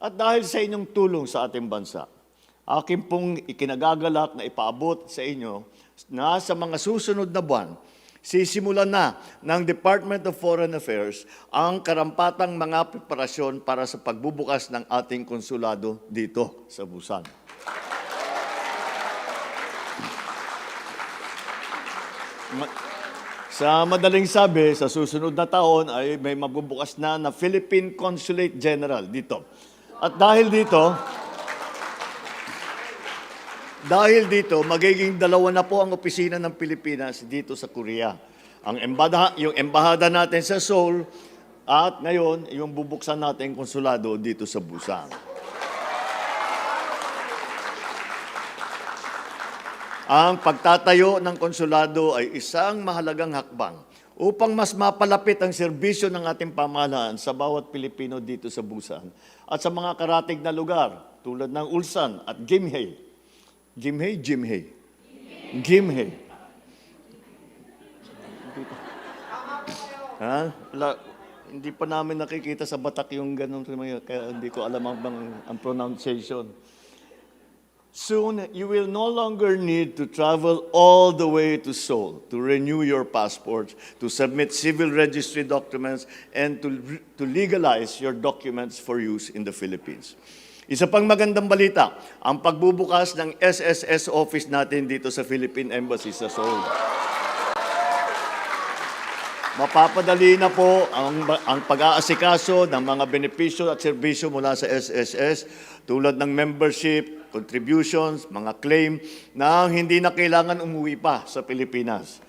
At dahil sa inyong tulong sa ating bansa, akin pong ikinagagalak na ipaabot sa inyo na sa mga susunod na buwan, sisimulan na ng Department of Foreign Affairs ang karampatang mga preparasyon para sa pagbubukas ng ating konsulado dito sa Busan. Ma- sa madaling sabi, sa susunod na taon ay may mabubukas na na Philippine Consulate General dito. At dahil dito, dahil dito, magiging dalawa na po ang opisina ng Pilipinas dito sa Korea. Ang embada, yung embahada natin sa Seoul at ngayon, yung bubuksan natin konsulado dito sa Busan. Ang pagtatayo ng konsulado ay isang mahalagang hakbang upang mas mapalapit ang serbisyo ng ating pamahalaan sa bawat Pilipino dito sa Busan at sa mga karatig na lugar tulad ng Ulsan at Gimhae. Gimhae? Gimhae. Gimhae. Ha? Wala, hindi pa namin nakikita sa batak yung ganun, kaya hindi ko alam ang, ang pronunciation. Soon, you will no longer need to travel all the way to Seoul to renew your passports, to submit civil registry documents, and to, to legalize your documents for use in the Philippines. Isa pang magandang balita, ang pagbubukas ng SSS office natin dito sa Philippine Embassy sa Seoul. Mapapadali na po ang, ang pag-aasikaso ng mga benepisyo at serbisyo mula sa SSS tulad ng membership, contributions, mga claim na hindi na kailangan umuwi pa sa Pilipinas.